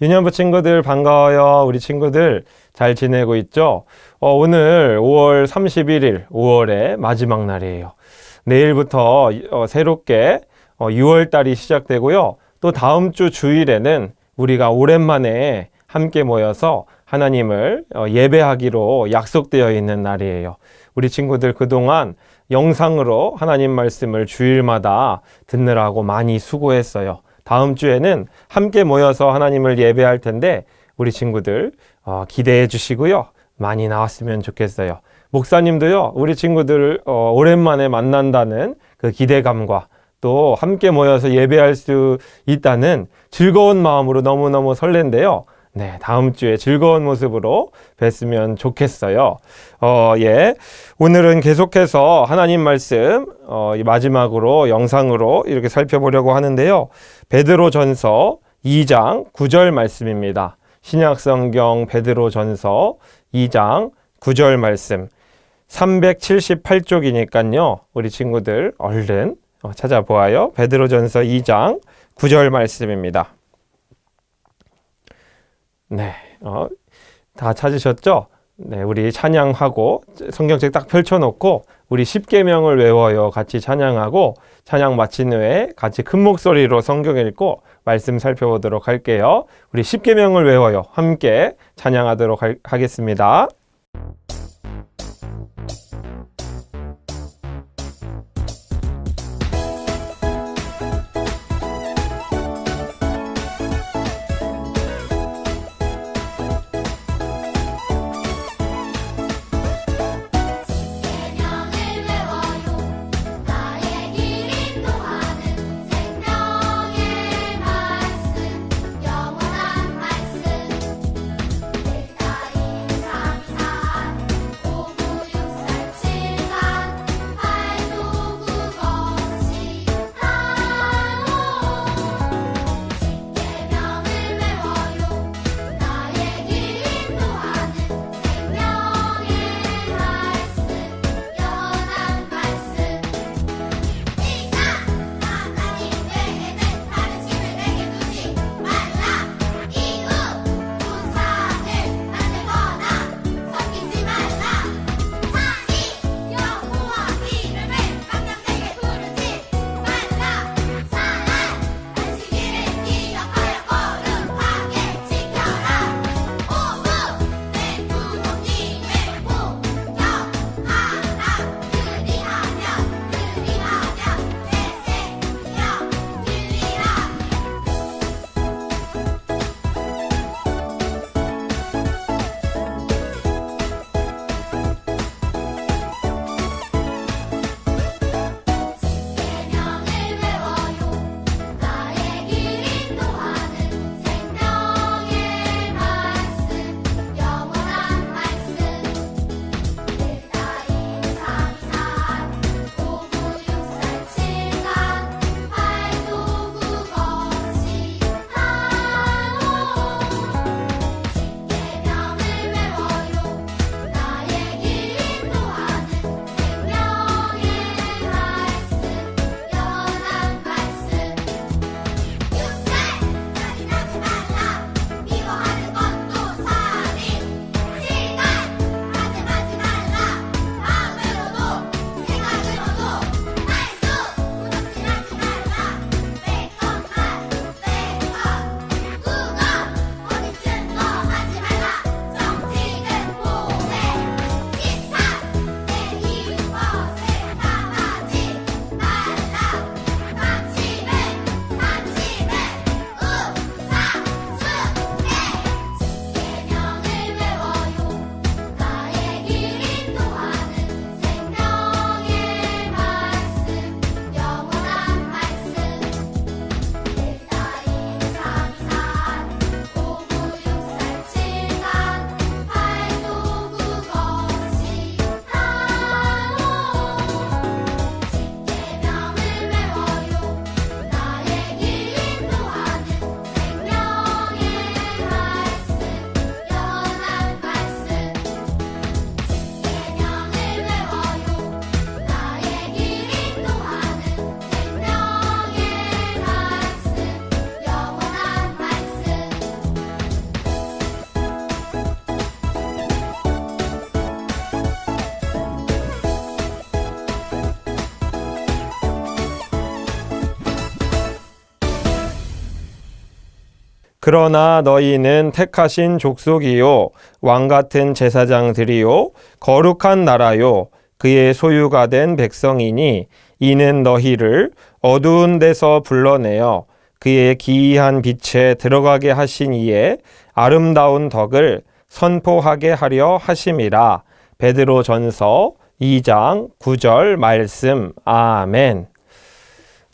유년부 친구들 반가워요. 우리 친구들 잘 지내고 있죠? 어, 오늘 5월 31일, 5월의 마지막 날이에요. 내일부터 어, 새롭게 어, 6월 달이 시작되고요. 또 다음 주 주일에는 우리가 오랜만에 함께 모여서 하나님을 어, 예배하기로 약속되어 있는 날이에요. 우리 친구들 그동안 영상으로 하나님 말씀을 주일마다 듣느라고 많이 수고했어요. 다음 주에는 함께 모여서 하나님을 예배할 텐데 우리 친구들 어, 기대해 주시고요. 많이 나왔으면 좋겠어요. 목사님도요, 우리 친구들 어, 오랜만에 만난다는 그 기대감과 또 함께 모여서 예배할 수 있다는 즐거운 마음으로 너무너무 설렌데요. 네, 다음 주에 즐거운 모습으로 뵀으면 좋겠어요. 어, 예. 오늘은 계속해서 하나님 말씀, 어, 이 마지막으로 영상으로 이렇게 살펴보려고 하는데요. 베드로 전서 2장 9절 말씀입니다. 신약 성경 베드로 전서 2장 9절 말씀. 378쪽이니까요. 우리 친구들 얼른 어, 찾아보아요. 베드로 전서 2장 9절 말씀입니다. 네, 어, 다 찾으셨죠? 네, 우리 찬양하고 성경책 딱 펼쳐놓고 우리 10계명을 외워요. 같이 찬양하고 찬양 마친 후에 같이 큰 목소리로 성경 읽고 말씀 살펴보도록 할게요. 우리 10계명을 외워요. 함께 찬양하도록 할- 하겠습니다. 그러나 너희는 택하신 족속이요 왕 같은 제사장들이요 거룩한 나라요 그의 소유가 된 백성이니 이는 너희를 어두운 데서 불러내어 그의 기이한 빛에 들어가게 하신 이에 아름다운 덕을 선포하게 하려 하심이라 베드로 전서 2장 9절 말씀 아멘.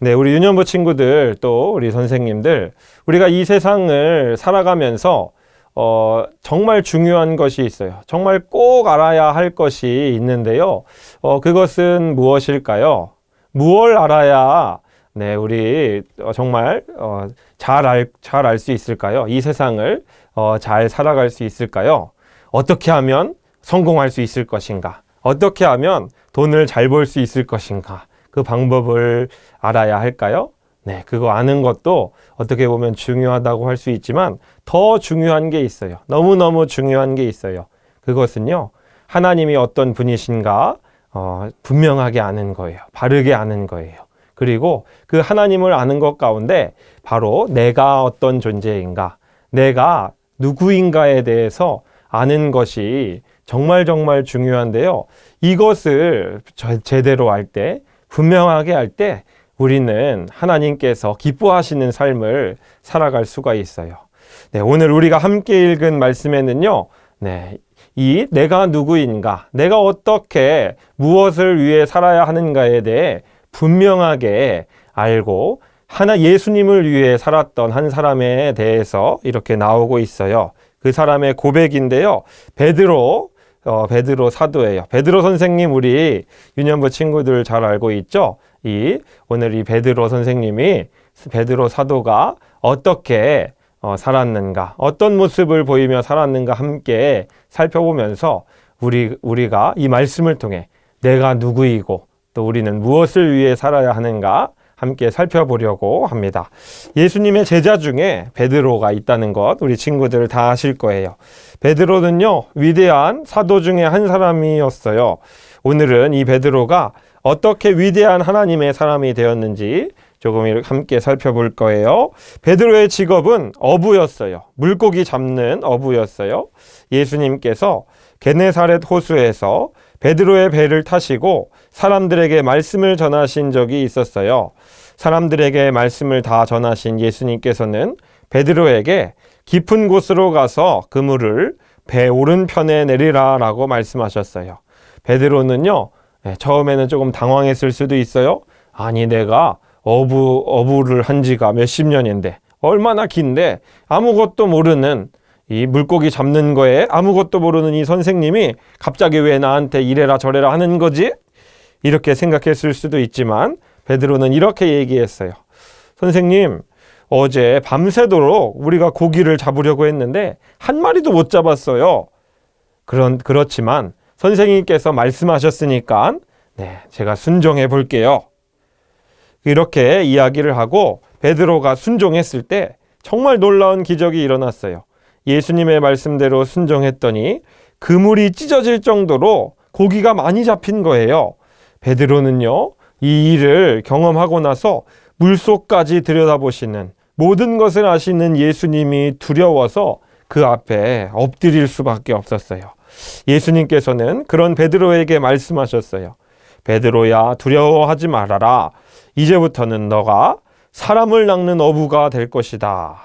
네, 우리 유년부 친구들 또 우리 선생님들 우리가 이 세상을 살아가면서 어, 정말 중요한 것이 있어요. 정말 꼭 알아야 할 것이 있는데요. 어, 그것은 무엇일까요? 무엇을 알아야 네, 우리 어, 정말 어, 잘 알, 잘 알 수 있을까요? 이 세상을 어, 잘 살아갈 수 있을까요? 어떻게 하면 성공할 수 있을 것인가? 어떻게 하면 돈을 잘 벌 수 있을 것인가? 그 방법을 알아야 할까요? 네, 그거 아는 것도 어떻게 보면 중요하다고 할 수 있지만 더 중요한 게 있어요. 너무너무 중요한 게 있어요. 그것은요, 하나님이 어떤 분이신가 어, 분명하게 아는 거예요. 바르게 아는 거예요. 그리고 그 하나님을 아는 것 가운데 바로 내가 어떤 존재인가, 내가 누구인가에 대해서 아는 것이 정말 정말 중요한데요. 이것을 저- 제대로 알 때, 분명하게 할 때, 우리는 하나님께서 기뻐하시는 삶을 살아갈 수가 있어요. 네, 오늘 우리가 함께 읽은 말씀에는요, 네, 이 내가 누구인가, 내가 어떻게 무엇을 위해 살아야 하는가에 대해 분명하게 알고 하나 예수님을 위해 살았던 한 사람에 대해서 이렇게 나오고 있어요. 그 사람의 고백인데요. 베드로 어, 베드로 사도예요. 베드로 선생님 우리 유년부 친구들 잘 알고 있죠? 이 오늘 이 베드로 선생님이 베드로 사도가 어떻게 어, 살았는가, 어떤 모습을 보이며 살았는가 함께 살펴보면서 우리 우리가 이 말씀을 통해 내가 누구이고 또 우리는 무엇을 위해 살아야 하는가 함께 살펴보려고 합니다. 예수님의 제자 중에 베드로가 있다는 것 우리 친구들 다 아실 거예요. 베드로는요 위대한 사도 중에 한 사람이었어요. 오늘은 이 베드로가 어떻게 위대한 하나님의 사람이 되었는지 조금 함께 살펴볼 거예요. 베드로의 직업은 어부였어요. 물고기 잡는 어부였어요. 예수님께서 게네사렛 호수에서 베드로의 배를 타시고 사람들에게 말씀을 전하신 적이 있었어요. 사람들에게 말씀을 다 전하신 예수님께서는 베드로에게 깊은 곳으로 가서 그물을 배 오른편에 내리라 라고 말씀하셨어요. 베드로는요, 네, 처음에는 조금 당황했을 수도 있어요. 아니, 내가 어부, 어부를 한 지가 몇십 년인데, 얼마나 긴데, 아무것도 모르는 이 물고기 잡는 거에 아무것도 모르는 이 선생님이 갑자기 왜 나한테 이래라 저래라 하는 거지? 이렇게 생각했을 수도 있지만 베드로는 이렇게 얘기했어요. 선생님, 어제 밤새도록 우리가 고기를 잡으려고 했는데 한 마리도 못 잡았어요. 그런 그렇지만 선생님께서 말씀하셨으니까 네, 제가 순종해 볼게요. 이렇게 이야기를 하고 베드로가 순종했을 때 정말 놀라운 기적이 일어났어요. 예수님의 말씀대로 순종했더니 그물이 찢어질 정도로 고기가 많이 잡힌 거예요. 베드로는요, 이 일을 경험하고 나서 물속까지 들여다보시는 모든 것을 아시는 예수님이 두려워서 그 앞에 엎드릴 수밖에 없었어요. 예수님께서는 그런 베드로에게 말씀하셨어요. 베드로야, 두려워하지 말아라. 이제부터는 너가 사람을 낚는 어부가 될 것이다.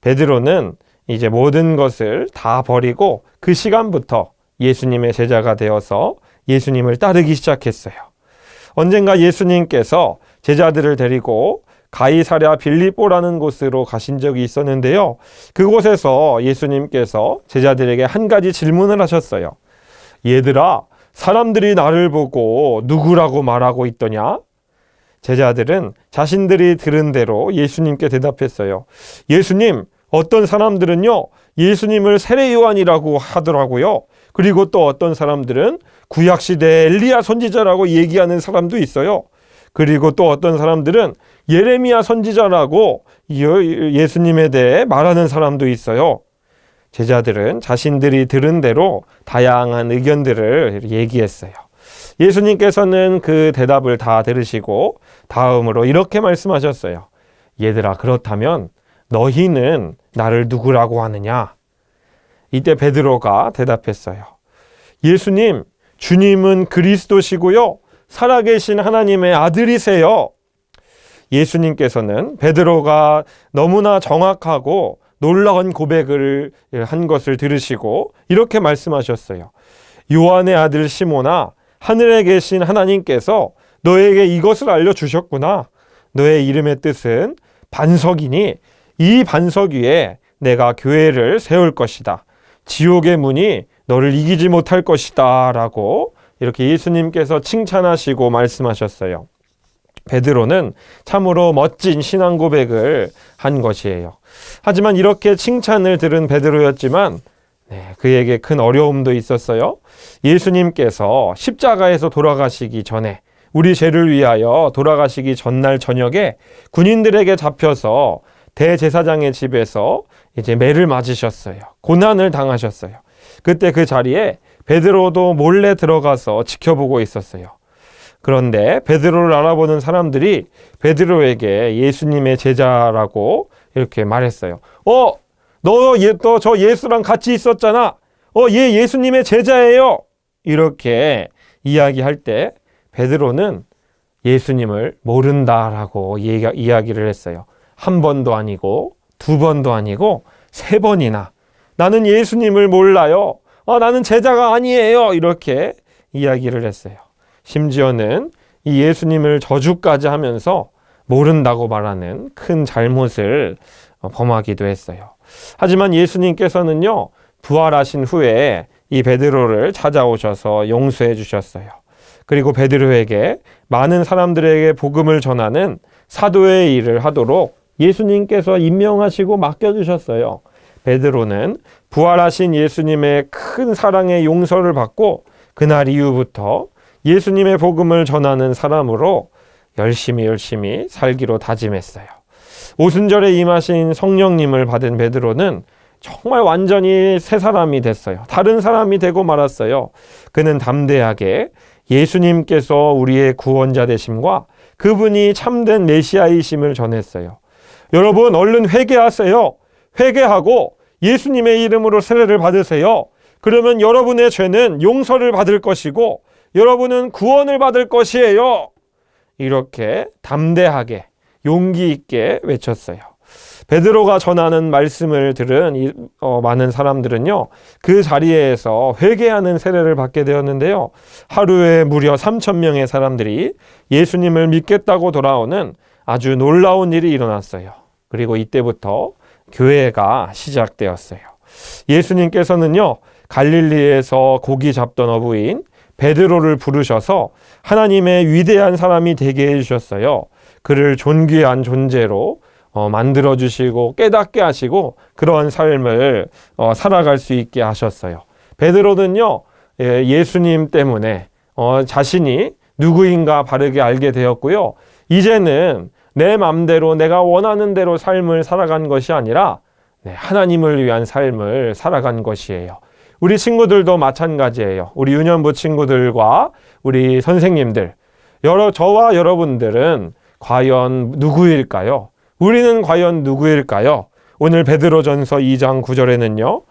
베드로는 이제 모든 것을 다 버리고 그 시간부터 예수님의 제자가 되어서 예수님을 따르기 시작했어요. 언젠가 예수님께서 제자들을 데리고 가이사랴 빌립보라는 곳으로 가신 적이 있었는데요. 그곳에서 예수님께서 제자들에게 한 가지 질문을 하셨어요. 얘들아, 사람들이 나를 보고 누구라고 말하고 있더냐? 제자들은 자신들이 들은 대로 예수님께 대답했어요. 예수님, 어떤 사람들은요, 예수님을 세례 요한이라고 하더라고요. 그리고 또 어떤 사람들은 구약시대 엘리야 선지자라고 얘기하는 사람도 있어요. 그리고 또 어떤 사람들은 예레미야 선지자라고 예수님에 대해 말하는 사람도 있어요. 제자들은 자신들이 들은 대로 다양한 의견들을 얘기했어요. 예수님께서는 그 대답을 다 들으시고 다음으로 이렇게 말씀하셨어요. 얘들아, 그렇다면 너희는 나를 누구라고 하느냐? 이때 베드로가 대답했어요. 예수님, 주님은 그리스도시고요. 살아계신 하나님의 아들이세요. 예수님께서는 베드로가 너무나 정확하고 놀라운 고백을 한 것을 들으시고 이렇게 말씀하셨어요. 요한의 아들 시모나 하늘에 계신 하나님께서 너에게 이것을 알려주셨구나. 너의 이름의 뜻은 반석이니 이 반석 위에 내가 교회를 세울 것이다. 지옥의 문이 너를 이기지 못할 것이다. 라고 이렇게 예수님께서 칭찬하시고 말씀하셨어요. 베드로는 참으로 멋진 신앙 고백을 한 것이에요. 하지만 이렇게 칭찬을 들은 베드로였지만 네, 그에게 큰 어려움도 있었어요. 예수님께서 십자가에서 돌아가시기 전에 우리 죄를 위하여 돌아가시기 전날 저녁에 군인들에게 잡혀서 대제사장의 집에서 이제 매를 맞으셨어요. 고난을 당하셨어요. 그때 그 자리에 베드로도 몰래 들어가서 지켜보고 있었어요. 그런데 베드로를 알아보는 사람들이 베드로에게 예수님의 제자라고 이렇게 말했어요. 어, 너, 예, 너저 예수랑 같이 있었잖아. 어, 얘 예수님의 제자예요. 이렇게 이야기할 때 베드로는 예수님을 모른다라고 이야- 이야기를 했어요. 한 번도 아니고 두 번도 아니고 세 번이나 나는 예수님을 몰라요. 아, 나는 제자가 아니에요. 이렇게 이야기를 했어요. 심지어는 이 예수님을 저주까지 하면서 모른다고 말하는 큰 잘못을 어, 범하기도 했어요. 하지만 예수님께서는요, 부활하신 후에 이 베드로를 찾아오셔서 용서해 주셨어요. 그리고 베드로에게 많은 사람들에게 복음을 전하는 사도의 일을 하도록 예수님께서 임명하시고 맡겨주셨어요. 베드로는 부활하신 예수님의 큰 사랑의 용서를 받고 그날 이후부터 예수님의 복음을 전하는 사람으로 열심히 열심히 살기로 다짐했어요. 오순절에 임하신 성령님을 받은 베드로는 정말 완전히 새 사람이 됐어요. 다른 사람이 되고 말았어요. 그는 담대하게 예수님께서 우리의 구원자 되심과 그분이 참된 메시아이심을 전했어요. 여러분 얼른 회개하세요. 회개하고 예수님의 이름으로 세례를 받으세요. 그러면 여러분의 죄는 용서를 받을 것이고 여러분은 구원을 받을 것이에요. 이렇게 담대하게 용기 있게 외쳤어요. 베드로가 전하는 말씀을 들은 이, 어, 많은 사람들은요, 그 자리에서 회개하는 세례를 받게 되었는데요. 하루에 무려 3천 명의 사람들이 예수님을 믿겠다고 돌아오는 아주 놀라운 일이 일어났어요. 그리고 이때부터 교회가 시작되었어요. 예수님께서는요, 갈릴리에서 고기 잡던 어부인 베드로를 부르셔서 하나님의 위대한 사람이 되게 해주셨어요. 그를 존귀한 존재로 어, 만들어 주시고 깨닫게 하시고 그러한 삶을 어, 살아갈 수 있게 하셨어요. 베드로는요 예, 예수님 때문에 어, 자신이 누구인가 바르게 알게 되었고요. 이제는 내 맘대로 내가 원하는 대로 삶을 살아간 것이 아니라 네, 하나님을 위한 삶을 살아간 것이에요. 우리 친구들도 마찬가지예요. 우리 유년부 친구들과 우리 선생님들, 여러 저와 여러분들은 과연 누구일까요? 우리는 과연 누구일까요? 오늘 베드로전서 2장 9절에는요.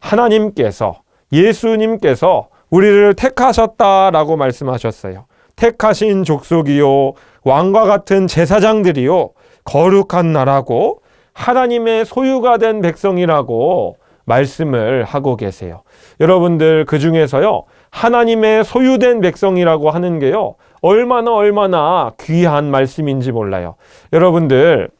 하나님께서 예수님께서 우리를 택하셨다라고 말씀하셨어요. 택하신 족속이요 왕과 같은 제사장들이요 거룩한 나라고 하나님의 소유가 된 백성이라고 말씀을 하고 계세요. 여러분들 그 중에서요 하나님의 소유된 백성이라고 하는 게요 얼마나 얼마나 귀한 말씀인지 몰라요. 여러분들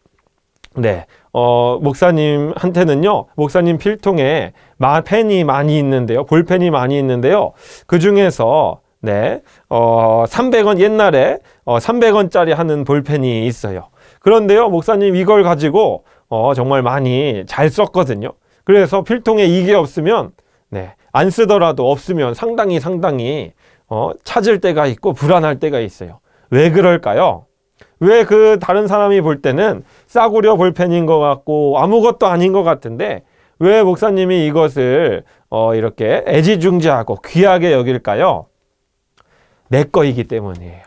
네. 어, 목사님한테는요, 목사님 필통에 마, 펜이 많이 있는데요, 볼펜이 많이 있는데요, 그 중에서, 네, 어, 300원, 옛날에, 어, 300원짜리 하는 볼펜이 있어요. 그런데요, 목사님 이걸 가지고, 어, 정말 많이 잘 썼거든요. 그래서 필통에 이게 없으면, 네, 안 쓰더라도 없으면 상당히 상당히, 어, 찾을 때가 있고 불안할 때가 있어요. 왜 그럴까요? 왜 그 다른 사람이 볼 때는 싸구려 볼펜인 것 같고 아무것도 아닌 것 같은데 왜 목사님이 이것을 어 이렇게 애지중지하고 귀하게 여길까요? 내 거이기 때문이에요.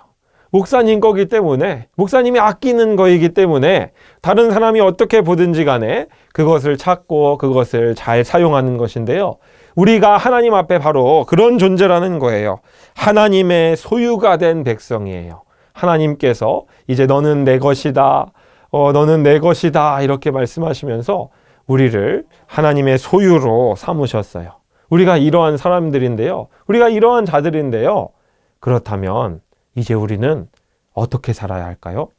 목사님 거기 때문에 목사님이 아끼는 거이기 때문에 다른 사람이 어떻게 보든지 간에 그것을 찾고 그것을 잘 사용하는 것인데요. 우리가 하나님 앞에 바로 그런 존재라는 거예요. 하나님의 소유가 된 백성이에요. 하나님께서 이제 너는 내 것이다. 어, 너는 내 것이다. 이렇게 말씀하시면서 우리를 하나님의 소유로 삼으셨어요. 우리가 이러한 사람들인데요. 우리가 이러한 자들인데요. 그렇다면 이제 우리는 어떻게 살아야 할까요?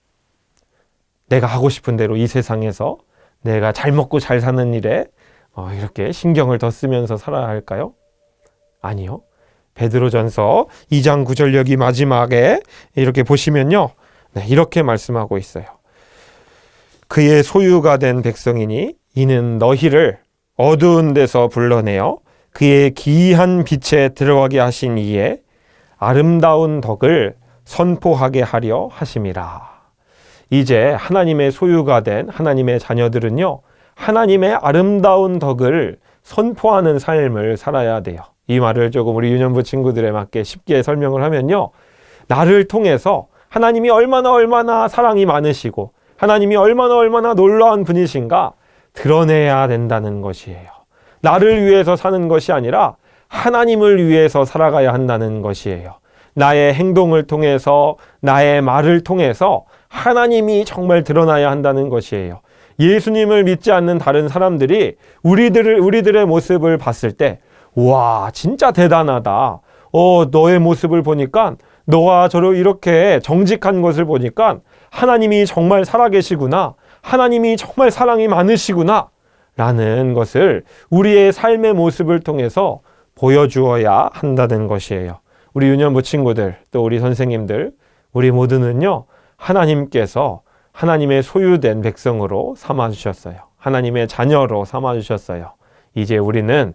내가 하고 싶은 대로 이 세상에서 내가 잘 먹고 잘 사는 일에 어, 이렇게 신경을 더 쓰면서 살아야 할까요? 아니요. 베드로전서 2장 9절 여기 마지막에 이렇게 보시면요. 네, 이렇게 말씀하고 있어요. 그의 소유가 된 백성이니 이는 너희를 어두운 데서 불러내어 그의 기이한 빛에 들어가게 하신 이에 아름다운 덕을 선포하게 하려 하심이라. 이제 하나님의 소유가 된 하나님의 자녀들은요, 하나님의 아름다운 덕을 선포하는 삶을 살아야 돼요. 이 말을 조금 우리 유년부 친구들에 맞게 쉽게 설명을 하면요, 나를 통해서 하나님이 얼마나 얼마나 사랑이 많으시고, 하나님이 얼마나 얼마나 놀라운 분이신가 드러내야 된다는 것이에요. 나를 위해서 사는 것이 아니라 하나님을 위해서 살아가야 한다는 것이에요. 나의 행동을 통해서 나의 말을 통해서 하나님이 정말 드러나야 한다는 것이에요. 예수님을 믿지 않는 다른 사람들이 우리들을 우리들의 모습을 봤을 때 와, 진짜 대단하다. 어, 너의 모습을 보니까 너가 저러 이렇게 정직한 것을 보니까 하나님이 정말 살아계시구나. 하나님이 정말 사랑이 많으시구나. 라는 것을 우리의 삶의 모습을 통해서 보여주어야 한다는 것이에요. 우리 유년부 친구들, 또 우리 선생님들, 우리 모두는요, 하나님께서 하나님의 소유된 백성으로 삼아주셨어요. 하나님의 자녀로 삼아주셨어요. 이제 우리는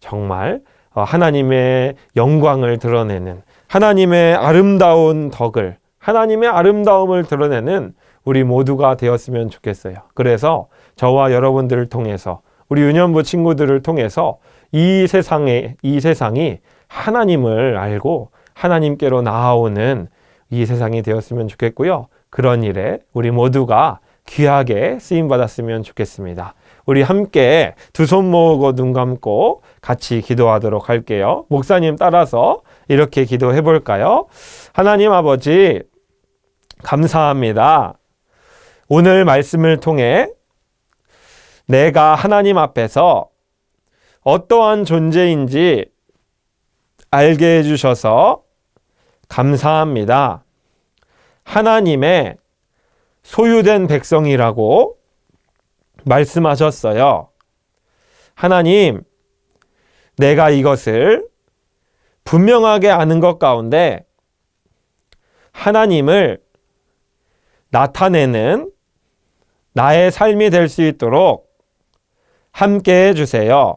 정말 어, 하나님의 영광을 드러내는 하나님의 아름다운 덕을 하나님의 아름다움을 드러내는 우리 모두가 되었으면 좋겠어요. 그래서 저와 여러분들을 통해서 우리 유년부 친구들을 통해서 이 세상에 이 세상이 하나님을 알고 하나님께로 나아오는 이 세상이 되었으면 좋겠고요. 그런 일에 우리 모두가 귀하게 쓰임 받았으면 좋겠습니다. 우리 함께 두 손 모으고 눈 감고 같이 기도하도록 할게요. 목사님 따라서 이렇게 기도해 볼까요? 하나님 아버지 감사합니다. 오늘 말씀을 통해 내가 하나님 앞에서 어떠한 존재인지 알게 해주셔서 감사합니다. 하나님의 소유된 백성이라고 말씀하셨어요. 하나님, 내가 이것을 분명하게 아는 것 가운데 하나님을 나타내는 나의 삶이 될 수 있도록 함께 해주세요.